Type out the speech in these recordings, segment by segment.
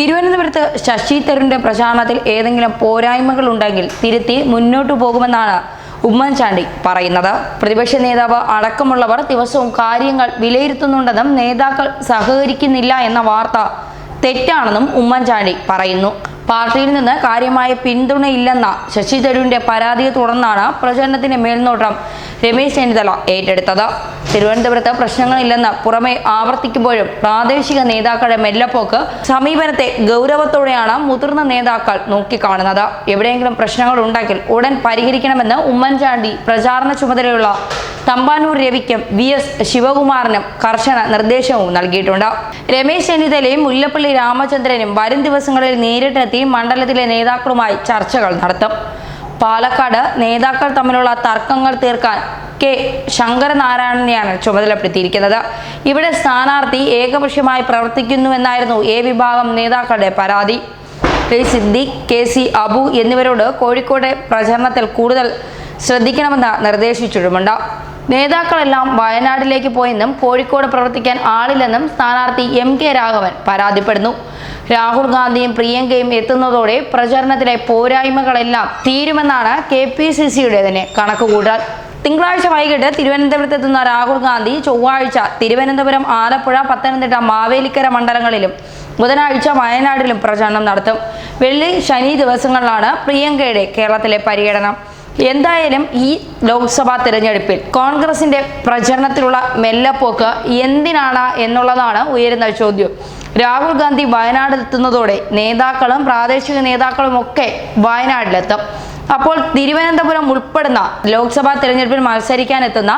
തിരുവനന്തപുരത്ത് ശശി തരൂരിന്റെ പ്രചാരണത്തിൽ ഏതെങ്കിലും പോരായ്മകൾ ഉണ്ടെങ്കിൽ തിരുത്തി മുന്നോട്ടു പോകുമെന്നാണ് ഉമ്മൻചാണ്ടി പറയുന്നത്. പ്രതിപക്ഷ നേതാവ് അടക്കമുള്ളവർ ദിവസവും കാര്യങ്ങൾ വിലയിരുത്തുന്നുണ്ടെന്നും നേതാക്കൾ സഹകരിക്കുന്നില്ല എന്ന വാർത്ത തെറ്റാണെന്നും ഉമ്മൻചാണ്ടി പറയുന്നു. പാർട്ടിയിൽ നിന്ന് കാര്യമായ പിന്തുണയില്ലെന്ന ശശി തരൂരിന്റെ പരാതിയെ തുടർന്നാണ് പ്രചരണത്തിന്റെ മേൽനോട്ടം രമേശ് ചെന്നിത്തല ഏറ്റെടുത്തത്. തിരുവനന്തപുരത്ത് പ്രശ്നങ്ങളില്ലെന്ന് പുറമെ ആവർത്തിക്കുമ്പോഴും പ്രാദേശിക നേതാക്കളുടെ മെല്ലപ്പോക്ക് സമീപനത്തെ ഗൗരവത്തോടെയാണ് മുതിർന്ന നേതാക്കൾ നോക്കിക്കാണുന്നത്. എവിടെയെങ്കിലും പ്രശ്നങ്ങൾ ഉണ്ടെങ്കിൽ ഉടൻ പരിഹരിക്കണമെന്ന് ഉമ്മൻചാണ്ടി പ്രചാരണ ചുമതലയുള്ള തമ്പാനൂർ രവിക്കും വി എസ് ശിവകുമാറിനും കർശന നിർദ്ദേശവും നൽകിയിട്ടുണ്ട്. രമേശ് ചെന്നിത്തലയും മുല്ലപ്പള്ളി രാമചന്ദ്രനും വരും ദിവസങ്ങളിൽ നേരിട്ടെത്തി മണ്ഡലത്തിലെ നേതാക്കളുമായി ചർച്ചകൾ നടത്തും. പാലക്കാട് നേതാക്കൾ തമ്മിലുള്ള തർക്കങ്ങൾ തീർക്കാൻ കെ ശങ്കരനാരായണനെയാണ് ചുമതലപ്പെടുത്തിയിരിക്കുന്നത്. ഇവിടെ സ്ഥാനാർത്ഥി ഏകപക്ഷീയമായി പ്രവർത്തിക്കുന്നുവെന്നായിരുന്നു എ വിഭാഗം നേതാക്കളുടെ പരാതി. K Siddique K C Abu എന്നിവരോട് Kozhikode പ്രചരണത്തിൽ കൂടുതൽ ശ്രദ്ധിക്കണമെന്ന് നിർദ്ദേശിച്ചിട്ടുമുണ്ട്. നേതാക്കളെല്ലാം വയനാട്ടിലേക്ക് പോയെന്നും കോഴിക്കോട് പ്രവർത്തിക്കാൻ ആളില്ലെന്നും സ്ഥാനാർത്ഥി എം കെ രാഘവൻ പരാതിപ്പെടുന്നു. രാഹുൽ ഗാന്ധിയും പ്രിയങ്കയും എത്തുന്നതോടെ പ്രചരണത്തിലെ പോരായ്മകളെല്ലാം തീരുമെന്നാണ് കെ പി സി സിയുടെ തന്നെ കണക്കുകൂട്ടൽ തിങ്കളാഴ്ച വൈകിട്ട് തിരുവനന്തപുരത്തെത്തുന്ന രാഹുൽ ഗാന്ധി ചൊവ്വാഴ്ച തിരുവനന്തപുരം ആലപ്പുഴ പത്തനംതിട്ട മാവേലിക്കര മണ്ഡലങ്ങളിലും ബുധനാഴ്ച വയനാട്ടിലും പ്രചരണം നടത്തും. വെള്ളി ശനി ദിവസങ്ങളിലാണ് പ്രിയങ്കയുടെ കേരളത്തിലെ പര്യടനം. എന്തായാലും ഈ ലോക്സഭാ തിരഞ്ഞെടുപ്പിൽ കോൺഗ്രസിന്റെ പ്രചരണത്തിലുള്ള മെല്ലപ്പോക്ക് എന്തിനാണ് എന്നുള്ളതാണ് ഉയരുന്ന ചോദ്യം. രാഹുൽ ഗാന്ധി വയനാടിലെത്തുന്നതോടെ നേതാക്കളും പ്രാദേശിക നേതാക്കളും ഒക്കെ വയനാട്ടിലെത്തും. അപ്പോൾ തിരുവനന്തപുരം ഉൾപ്പെടുന്ന ലോക്സഭാ തിരഞ്ഞെടുപ്പിൽ മത്സരിക്കാനെത്തുന്ന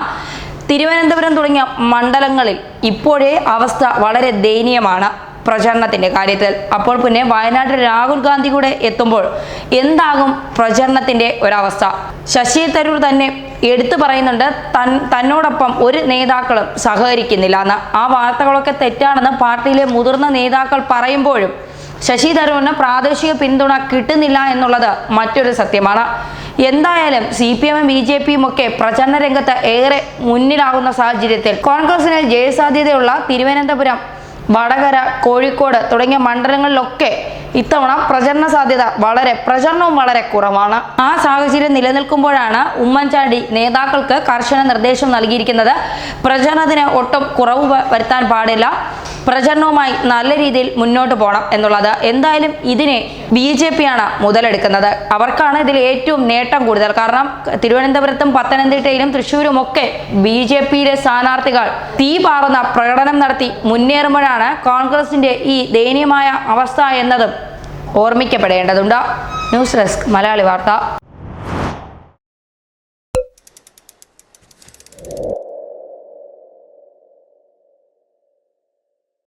തിരുവനന്തപുരം തുടങ്ങിയ മണ്ഡലങ്ങളിൽ ഇപ്പോഴേ അവസ്ഥ വളരെ ദയനീയമാണ്. പ്രചരണത്തിന്റെ കാര്യത്തിൽ. അപ്പോൾ പിന്നെ വയനാട്ടിൽ രാഹുൽ ഗാന്ധി കൂടെ എത്തുമ്പോൾ എന്താകും പ്രചരണത്തിന്റെ ഒരവസ്ഥ? ശശി തരൂർ തന്നെ എടുത്തു പറയുന്നുണ്ട് തൻ തന്നോടൊപ്പം ഒരു നേതാക്കളും സഹകരിക്കുന്നില്ല എന്ന്. ആ വാർത്തകളൊക്കെ തെറ്റാണെന്ന് പാർട്ടിയിലെ മുതിർന്ന നേതാക്കൾ പറയുമ്പോഴും ശശി തരൂരിന് പ്രാദേശിക പിന്തുണ കിട്ടുന്നില്ല എന്നുള്ളത് മറ്റൊരു സത്യമാണ്. എന്തായാലും സി പി എമ്മും ബി ജെ പിയും ഒക്കെ പ്രചരണ രംഗത്ത് ഏറെ മുന്നിലാകുന്ന സാഹചര്യത്തിൽ കോൺഗ്രസിന് ജയസാധ്യതയുള്ള തിരുവനന്തപുരം വടകര കോഴിക്കോട് തുടങ്ങിയ മണ്ഡലങ്ങളിലൊക്കെ ഇത്തവണ പ്രചരണ സാധ്യത വളരെ പ്രചരണവും വളരെ കുറവാണ്. ആ സാഹചര്യം നിലനിൽക്കുമ്പോഴാണ് ഉമ്മൻചാണ്ടി നേതാക്കൾക്ക് കർശന നിർദ്ദേശം നൽകിയിരിക്കുന്നത്. പ്രചരണത്തിന് ഒട്ടും കുറവ് വരുത്താൻ പാടില്ല. പ്രചരണവുമായി നല്ല രീതിയിൽ മുന്നോട്ട് പോകണം എന്നുള്ളത് എന്തായാലും ഇതിനെ ബി ജെ പിയാണ് മുതലെടുക്കുന്നത്. അവർക്കാണ് ഇതിൽ ഏറ്റവും നേട്ടം കൂടുതൽ. കാരണം തിരുവനന്തപുരത്തും പത്തനംതിട്ടയിലും തൃശ്ശൂരും ഒക്കെ ബി ജെ പിയിലെ സ്ഥാനാർത്ഥികൾ തീ പാറുന്ന പ്രകടനം നടത്തി മുന്നേറുമ്പോഴാണ് കോൺഗ്രസിന്റെ ഈ ദയനീയമായ അവസ്ഥ എന്നതും ഓർമ്മിക്കപ്പെടേണ്ടതുണ്ട്. ന്യൂസ് ഡെസ്ക് മലയാളി വാർത്ത.